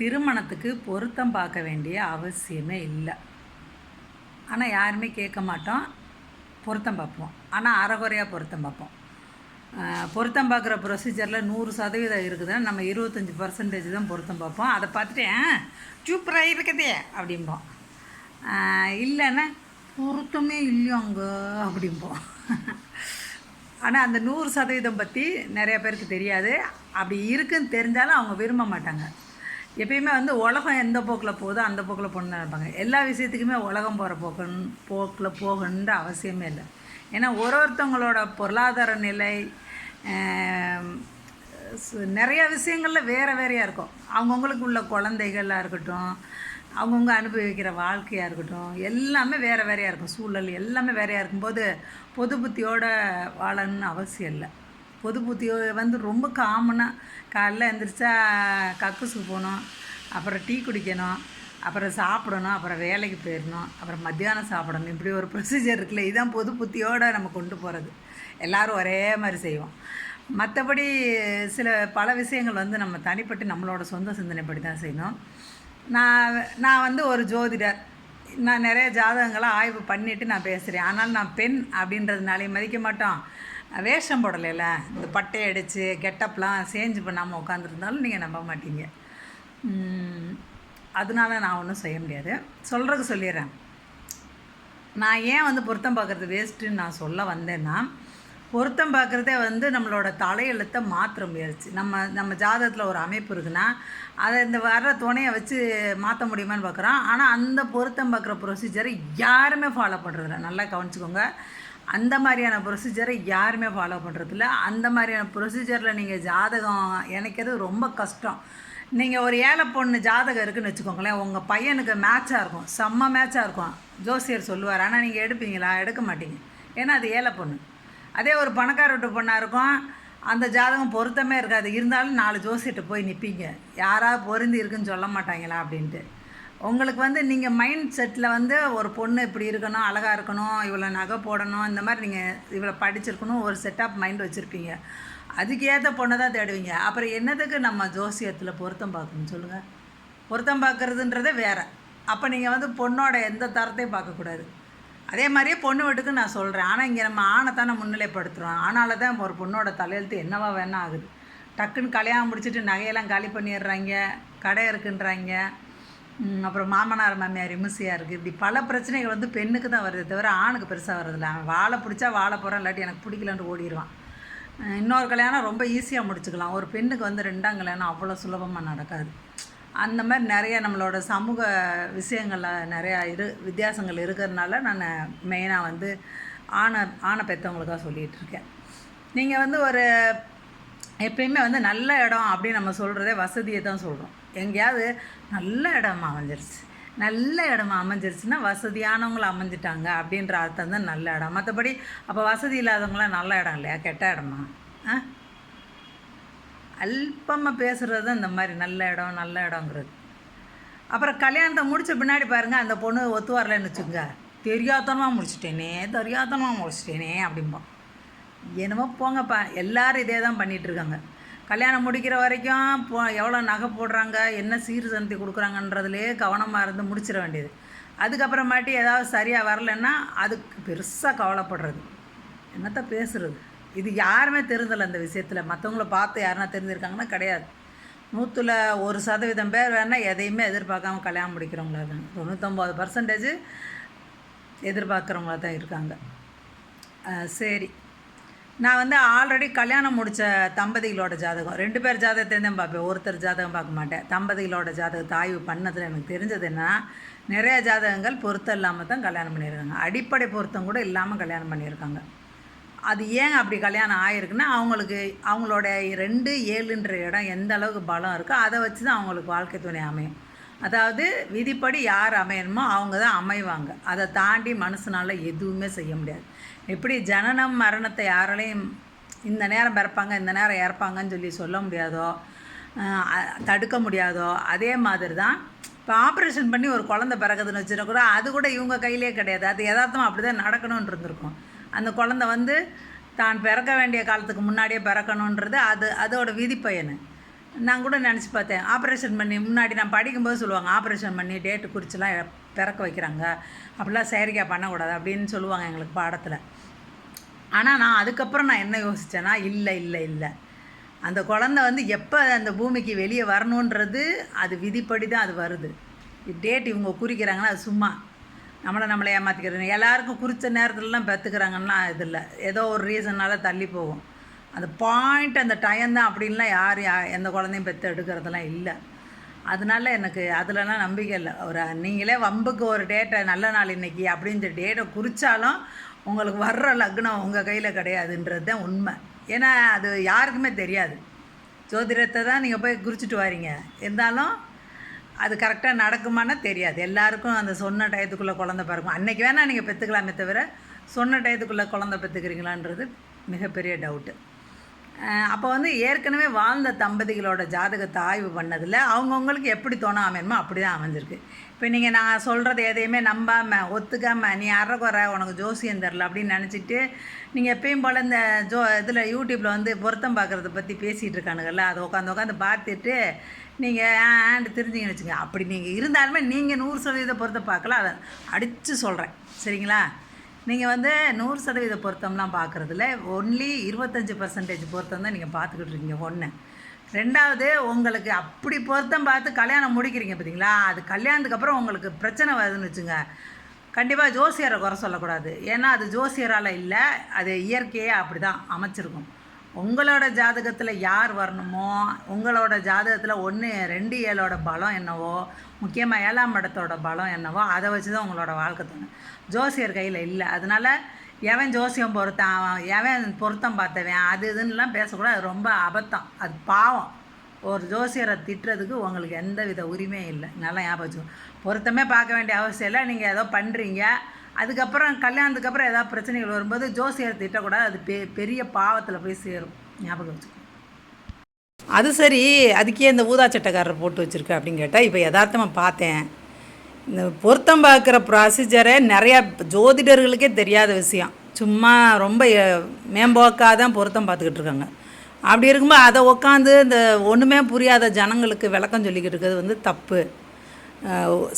திருமணத்துக்கு பொருத்தம் பார்க்க வேண்டிய அவசியமே இல்லை. ஆனால் யாருமே கேட்க மாட்டோம். பொருத்தம் பார்ப்போம். ஆனால் அறகுறையாக பொருத்தம் பார்ப்போம். பொருத்தம் பார்க்குற ப்ரொசீஜரில் நூறு சதவீதம் இருக்குதுன்னா நம்ம இருபத்தஞ்சி பர்சன்டேஜ் தான் பொருத்தம் பார்ப்போம். அதை பார்த்துட்டு சூப்பராக இருக்குதே அப்படிம்போம். இல்லைன்னா பொருத்தமே இல்லையோங்க அப்படிம்போம். ஆனால் அந்த நூறு சதவீதம் பற்றி நிறைய பேருக்கு தெரியாது. அப்படி இருக்குன்னு தெரிஞ்சாலும் அவங்க விரும்ப மாட்டாங்க. எப்பயுமே வந்து உலகம் எந்த போக்கில் போகுதோ அந்த போக்கில் போகணுன்னு நினைப்பாங்க எல்லா விஷயத்துக்குமே உலகம் போகிற போக்குன்னு போக்கில் போகணுன்ற அவசியமே இல்லை. ஏன்னா ஒரு ஒருத்தவங்களோட பொருளாதார நிலை நிறையா சு- நிறைய விஷயங்களில் வேறு வேறையாக இருக்கும். அவங்கவுங்களுக்கு உள்ள குழந்தைகளாக இருக்கட்டும் அவங்கவுங்க அனுபவிக்கிற வாழ்க்கையாக இருக்கட்டும் எல்லாமே வேறு வேறையாக இருக்கும். சூழல் எல்லாமே வேறையாக இருக்கும்போது பொது புத்தியோடு வாழணும்னு அவசியம் இல்லை. பொது புத்தி வந்து ரொம்ப காமனாக காலைல எழுந்திரிச்சா கக்கூசுக்கு போகணும் அப்புறம் டீ குடிக்கணும் அப்புறம் சாப்பிடணும் அப்புறம் வேலைக்கு போயிடணும் அப்புறம் மத்தியானம் சாப்பிடணும். இப்படி ஒரு ப்ரொசீஜர் இருக்குல்ல இதுதான் பொது புத்தியோடு நம்ம கொண்டு போகிறது எல்லோரும் ஒரே மாதிரி செய்வோம். மற்றபடி சில பல விஷயங்கள் வந்து நம்ம தனிப்பட்டு நம்மளோட சொந்த சிந்தனைப்படி தான் செய்யணும். நான் நான் வந்து ஒரு ஜோதிடர். நான் நிறைய ஜாதகங்களை ஆய்வு பண்ணிவிட்டு நான் பேசுகிறேன் ஆனால் நான் பெண் அப்படின்றதுனாலே மதிக்க மாட்டோம். வேஷம் போடலைல? இந்த பட்டையை அடித்து கெட்டப்லாம் சேஞ்ச் பண்ணாமல் உட்காந்துருந்தாலும் நீங்கள் நம்ப மாட்டீங்க. அதனால நான் ஒன்றும் செய்ய முடியாது. சொல்கிறதுக்கு சொல்லிடுறேன் நான் ஏன் வந்து பொருத்தம் பார்க்குறது வேஸ்ட்டுன்னு நான் சொல்ல வந்தேன்னா பொருத்தம் பார்க்குறதே வந்து நம்மளோட தலையெழுத்தை மாற்ற முயற்சி. நம்ம நம்ம ஜாதகத்தில் ஒரு அமைப்பு இருக்குன்னா அதை இந்த வர்ற துணையை வச்சு மாற்ற முடியுமான்னு பார்க்குறோம் ஆனால் அந்த பொருத்தம் பார்க்குற ப்ரொசீஜரை யாருமே ஃபாலோ பண்ணுறதில்ல நல்லா கவனிச்சுக்கோங்க. அந்த மாதிரியான ப்ரொசீஜரை யாருமே ஃபாலோ பண்ணுறதில்ல அந்த மாதிரியான ப்ரொசீஜரில் நீங்கள் ஜாதகம் இணைக்கிறது ரொம்ப கஷ்டம். நீங்கள் ஒரு ஏழை பொண்ணு ஜாதகம் இருக்குன்னு வச்சுக்கோங்களேன் உங்கள் பையனுக்கு மேட்சாக இருக்கும். செம்ம மேட்சாக இருக்கும். ஜோசியர் சொல்லுவார் ஆனால் நீங்கள் எடுப்பீங்களா? எடுக்க மாட்டீங்க. ஏன்னா அது ஏழை பொண்ணு. அதே ஒரு பணக்கார வீட்டு பொண்ணாக இருக்கும். அந்த ஜாதகம் பொருத்தமே இருக்காது. இருந்தாலும் நாலு ஜோசியர்கிட்ட போய் நிற்பீங்க யாராவது பொருந்தி இருக்குன்னு சொல்ல மாட்டாங்களா அப்படின்ட்டு. உங்களுக்கு வந்து நீங்கள் மைண்ட் செட்டில் வந்து ஒரு பொண்ணு இப்படி இருக்கணும் அழகாக இருக்கணும் இவ்வளோ நகை போடணும் இந்த மாதிரி நீங்கள் இவ்வளோ படிச்சிருக்கணும் ஒரு செட் ஆஃப் மைண்ட் வச்சுருப்பீங்க. அதுக்கு ஏற்ற பொண்ணை தான் தேடுவீங்க. அப்புறம் என்னதுக்கு நம்ம ஜோசியத்தில் பொருத்தம் பார்க்கணும் சொல்லுங்கள் பொருத்தம் பார்க்குறதுன்றதே வேறு. அப்போ நீங்கள் வந்து பொண்ணோட எந்த தரத்தையும் பார்க்கக்கூடாது அதே மாதிரியே பொண்ணு வீட்டுக்கு நான் சொல்கிறேன் ஆனால் இங்கே நம்ம ஆணை தானே முன்னிலைப்படுத்துகிறோம் ஆனால தான் ஒரு பொண்ணோட தலையெழுத்து என்னவா வேணா ஆகுது. டக்குன்னு கல்யாணம் முடிச்சுட்டு நகையெல்லாம் காலி பண்ணிடுறாங்க. கடை இருக்குன்றாங்க. அப்புறம் மாமனார் மாமியார் விமர்சையாக இருக்குது இப்படி பல பிரச்சனைகள் வந்து பெண்ணுக்கு தான் வருது தவிர ஆணுக்கு பெருசாக வர்றதில்ல. அவன் வாழை பிடிச்சா வாழை போகிறான் இல்லாட்டி எனக்கு பிடிக்கலன்ட்டு ஓடிடுவான். இன்னொரு கல்யாணம் ரொம்ப ஈஸியாக முடிச்சுக்கலாம். ஒரு பெண்ணுக்கு வந்து ரெண்டாம் கல்யாணம் அவ்வளோ சுலபமாக நடக்காது. அந்த மாதிரி நிறைய நம்மளோட சமூக விஷயங்களில் நிறையா இரு வித்தியாசங்கள் இருக்கிறதுனால நான் மெயினாக வந்து ஆணை ஆணை பெற்றவங்களுக்காக சொல்லிகிட்டு இருக்கேன். நீங்கள் வந்து ஒரு எப்பயுமே வந்து நல்ல இடம் அப்படின்னு நம்ம சொல்கிறதே வசதியை தான் சொல்கிறோம் எங்கேயாவது நல்ல இடமா அமைஞ்சிருச்சு. நல்ல இடமா அமைஞ்சிருச்சுன்னா வசதியானவங்கள அமைஞ்சிட்டாங்க அப்படின்ற அர்த்தம் தான் நல்ல இடம். மற்றபடி அப்போ வசதி இல்லாதவங்களாம் நல்ல இடம் இல்லையா? கெட்ட இடமா? ஆ? அல்பமாக பேசுகிறது தான் இந்த மாதிரி நல்ல இடம் நல்ல இடங்கிறது. அப்புறம் கல்யாணத்தை முடித்த பின்னாடி பாருங்கள் அந்த பொண்ணு ஒத்து வரலன்னு வச்சுக்கோங்க. தெரியாதனமாக முடிச்சிட்டேனே தெரியாதனமாக முடிச்சிட்டேனே அப்படிம்போம் என்னமோ போங்கப்பா எல்லாரும் இதே தான் பண்ணிகிட்டு இருக்காங்க கல்யாணம் முடிக்கிற வரைக்கும் போ எவ்வளோ நகை போடுறாங்க என்ன சீர் சந்தி கொடுக்குறாங்கன்றதுலேயே கவனமாக இருந்து முடிச்சிட வேண்டியது. அதுக்கப்புறமாட்டி ஏதாவது சரியாக வரலைன்னா அதுக்கு பெருசாக கவலைப்படுறது. என்னத்த பேசுறது? இது யாருமே தெரிஞ்சலை அந்த விஷயத்தில். மற்றவங்கள பார்த்து யாருன்னா தெரிஞ்சிருக்காங்கன்னா கிடையாது. நூற்றில் ஒரு சதவீதம் பேர் வேணால் எதையுமே எதிர்பார்க்காம கல்யாணம் முடிக்கிறவங்களா தான் தொண்ணூத்தொம்பது பர்சன்டேஜ் எதிர்பார்க்குறவங்களா தான் இருக்காங்க. சரி. நான் வந்து ஆல்ரெடி கல்யாணம் முடித்த தம்பதிகளோட ஜாதகம். ரெண்டு பேர் ஜாதகத்தையும் தான் பார்ப்பேன். ஒருத்தர் ஜாதகம் பார்க்க மாட்டேன். தம்பதிகளோட ஜாதகத்தை ஆய்வு பண்ணதில் எனக்கு தெரிஞ்சது என்ன நிறைய ஜாதகங்கள் பொருத்தம் இல்லாமல் தான் கல்யாணம் பண்ணியிருக்காங்க. அடிப்படை பொருத்தம் கூட இல்லாமல் கல்யாணம் பண்ணியிருக்காங்க. அது ஏன் அப்படி கல்யாணம் ஆயிருக்குன்னா அவங்களுக்கு அவங்களோட ரெண்டு ஏழுன்ற இடம் எந்த அளவுக்கு பலம் இருக்கோ அதை வச்சு தான் அவங்களுக்கு வாழ்க்கை துணை அமையும். அதாவது விதிப்படி யார் அமையணுமோ அவங்க தான் அமைவாங்க. அதை தாண்டி மனசுனால் எதுவுமே செய்ய முடியாது. எப்படி ஜனனம் மரணத்தை யாராலையும் இந்த நேரம் பிறப்பாங்க இந்த நேரம் இறப்பாங்கன்னு சொல்லி சொல்ல முடியாதோ தடுக்க முடியாதோ அதே மாதிரி தான் இப்போ ஆப்ரேஷன் பண்ணி ஒரு குழந்த பிறகுதுன்னு வச்சுனா கூட அது கூட இவங்க கையிலே கிடையாது. அது யதார்த்தமாக அப்படி தான் நடக்கணும்னு இருந்திருக்கும். அந்த குழந்த வந்து தான் பிறக்க வேண்டிய காலத்துக்கு முன்னாடியே பிறக்கணுன்றது அது அதோட விதிப்பயனு. நான் கூட நினச்சி பார்த்தேன். ஆப்ரேஷன் பண்ணி முன்னாடி நான் படிக்கும்போது சொல்லுவாங்க ஆப்ரேஷன் பண்ணி டேட்டு குறிச்செல்லாம் பிறக்க வைக்கிறாங்க. அப்படிலாம் செயற்கையாக பண்ணக்கூடாது அப்படின்னு சொல்லுவாங்க எங்களுக்கு பாடத்தில். ஆனால் நான் அதுக்கப்புறம் நான் என்ன யோசித்தேன்னா இல்லை இல்லை இல்லை. அந்த குழந்தை வந்து எப்போ அந்த பூமிக்கு வெளியே வரணுன்றது அது விதிப்படி தான் அது வருது. டேட் இவங்க குறிக்கிறாங்கன்னா அது சும்மா. நம்மளை நம்மளை ஏமாற்றிக்கிறது எல்லாருக்கும் குறித்த நேரத்துலலாம் பெற்றுக்கிறாங்கன்னா இது இல்லை. ஏதோ ஒரு ரீசன்னால் தள்ளி போகும். அந்த பாயிண்ட் அந்த டைம் தான் அப்படின்லாம் யார் யா எந்த குழந்தையும் பெற்று எடுக்கிறதெல்லாம் இல்லை. அதனால எனக்கு அதுலலாம் நம்பிக்கை இல்லை. ஒரு நீங்களே வம்புக்கு ஒரு டேட்டை நல்ல நாள் இன்னைக்கு அப்படின்ற டேட்டை குறித்தாலும் உங்களுக்கு வர்ற லக்னம் உங்கள் கையில் கிடையாதுன்றது தான் உண்மை. ஏன்னா அது யாருக்குமே தெரியாது. ஜோதிடத்தை தான் நீங்கள் போய் குறிச்சிட்டு வாரீங்க. இருந்தாலும் அது கரெக்டாக நடக்குமானா தெரியாது. எல்லாருக்கும் அந்த சொன்ன டயத்துக்குள்ளே குழந்த பிறக்கும். அன்னைக்கு வேணால் நீங்கள் பெற்றுக்கலாமே தவிர சொன்ன டயத்துக்குள்ளே குழந்த பெற்றுக்கிறீங்களான்றது மிகப்பெரிய டவுட்டு அப்போ வந்து ஏற்கனவே வாழ்ந்த தம்பதிகளோட ஜாதகத்தை ஆய்வு பண்ணதில் அவங்கவுங்களுக்கு எப்படி தோணும் அமையணுமோ அப்படி தான் அமைஞ்சிருக்கு. இப்போ நீங்கள் நான் சொல்கிறது எதையுமே நம்பாமல் ஒத்துக்காமல் நீ அறகுறை உனக்கு ஜோசியம் தெரில அப்படின்னு நினச்சிட்டு நீங்கள் எப்பயும் போல் இந்த ஜோ இதில் யூடியூப்பில் வந்து பொருத்தம் பார்க்குறத பற்றி பேசிகிட்டு இருக்கானுங்கள்ல அதை உட்காந்து உட்காந்து பார்த்துட்டு நீங்கள் ஆண்டு தெரிஞ்சிங்கன்னு வச்சுங்க அப்படி நீங்கள் இருந்தாலுமே நீங்கள் நூறு சதவீத பொருத்தம் பார்க்கல அதை அடித்து சொல்கிறேன் சரிங்களா? நீங்கள் வந்து நூறு சதவீத பொருத்தம்லாம் பார்க்குறதுல ஒன்லி இருபத்தஞ்சி பர்சன்டேஜ் பொருத்தம் தான் நீங்கள் பார்த்துக்கிட்டு இருக்கீங்க ஒன்று ரெண்டாவது உங்களுக்கு அப்படி பொருத்தம் பார்த்து கல்யாணம் முடிக்கிறீங்க பார்த்தீங்களா அது கல்யாணத்துக்கு அப்புறம் உங்களுக்கு பிரச்சனை வருதுன்னு வச்சுங்க. கண்டிப்பாக ஜோசியரை குறை சொல்லக்கூடாது. ஏன்னா அது ஜோசியரால் இல்லை அது இயற்கையே அப்படி தான் அமைச்சிருக்கும். உங்களோட ஜாதகத்தில் யார் வரணுமோ உங்களோட ஜாதகத்தில் ஒன்று ரெண்டு ஏழோட பலம் என்னவோ முக்கியமாக ஏழாம் இடத்தோட பலம் என்னவோ அதை வச்சு தான் உங்களோட வாழ்க்கை தோணும். ஜோசியர் கையில் இல்லை. அதனால் எவன் ஜோசியம் பொருத்தான் எவன் பொருத்தம் பார்த்தவன் அது இதுன்னெலாம் பேசக்கூடாது. அது ரொம்ப அபத்தம். அது பாவம். ஒரு ஜோசியரை திட்டுறதுக்கு உங்களுக்கு எந்த வித உரிமையும் இல்லை. நல்லா ஞாபகம் பொருத்தமே பார்க்க வேண்டிய அவசியம் இல்லை. நீங்கள் ஏதோ பண்ணுறீங்க அதுக்கப்புறம் கல்யாணத்துக்கு அப்புறம் ஏதாவது பிரச்சனைகள் வரும்போது ஜோசியர் திட்டக்கூடாது அது பெ பெரிய பாவத்தில் போய் சேரும். ஞாபகம் வச்சுக்கோ. அது சரி அதுக்கே இந்த ஊதா சட்டைக்காரர் போட்டு வச்சுருக்க அப்படின்னு கேட்டால் இப்போ யதார்த்தமாக பார்த்தேன். இந்த பொருத்தம் பார்க்குற ப்ரொசீஜரே நிறையா ஜோதிடர்களுக்கே தெரியாத விஷயம். சும்மா ரொம்ப மேம்போக்காக தான் பொருத்தம் பார்த்துக்கிட்டு இருக்காங்க. அப்படி இருக்கும்போது அதை உட்காந்து இந்த ஒன்றுமே புரியாத ஜனங்களுக்கு விளக்கம் சொல்லிக்கிட்டு இருக்கிறது வந்து தப்பு.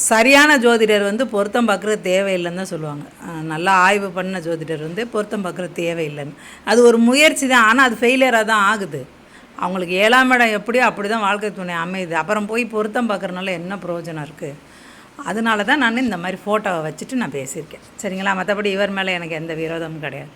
சரியான ஜோதிடர் வந்து பொருத்தம் பார்க்குறது தேவையில்லைன்னு தான் சொல்லுவாங்க. நல்லா ஆய்வு பண்ண ஜோதிடர் வந்து பொருத்தம் பார்க்குறது தேவையில்லைன்னு. அது ஒரு முயற்சி தான் ஆனால் அது ஃபெயிலியராக தான் ஆகுது. அவங்களுக்கு ஏழாம் இடம் எப்படியோ அப்படி தான் வாழ்க்கை துணை அமையுது. அப்புறம் போய் பொருத்தம் பார்க்குறதுனால என்ன பிரயோஜனம் இருக்குது அதனால தான் நான் இந்த மாதிரி ஃபோட்டோவை வச்சுட்டு நான் பேசியிருக்கேன். சரிங்களா? மற்றபடி இவர் மேலே எனக்கு எந்த விரோதமும் கிடையாது.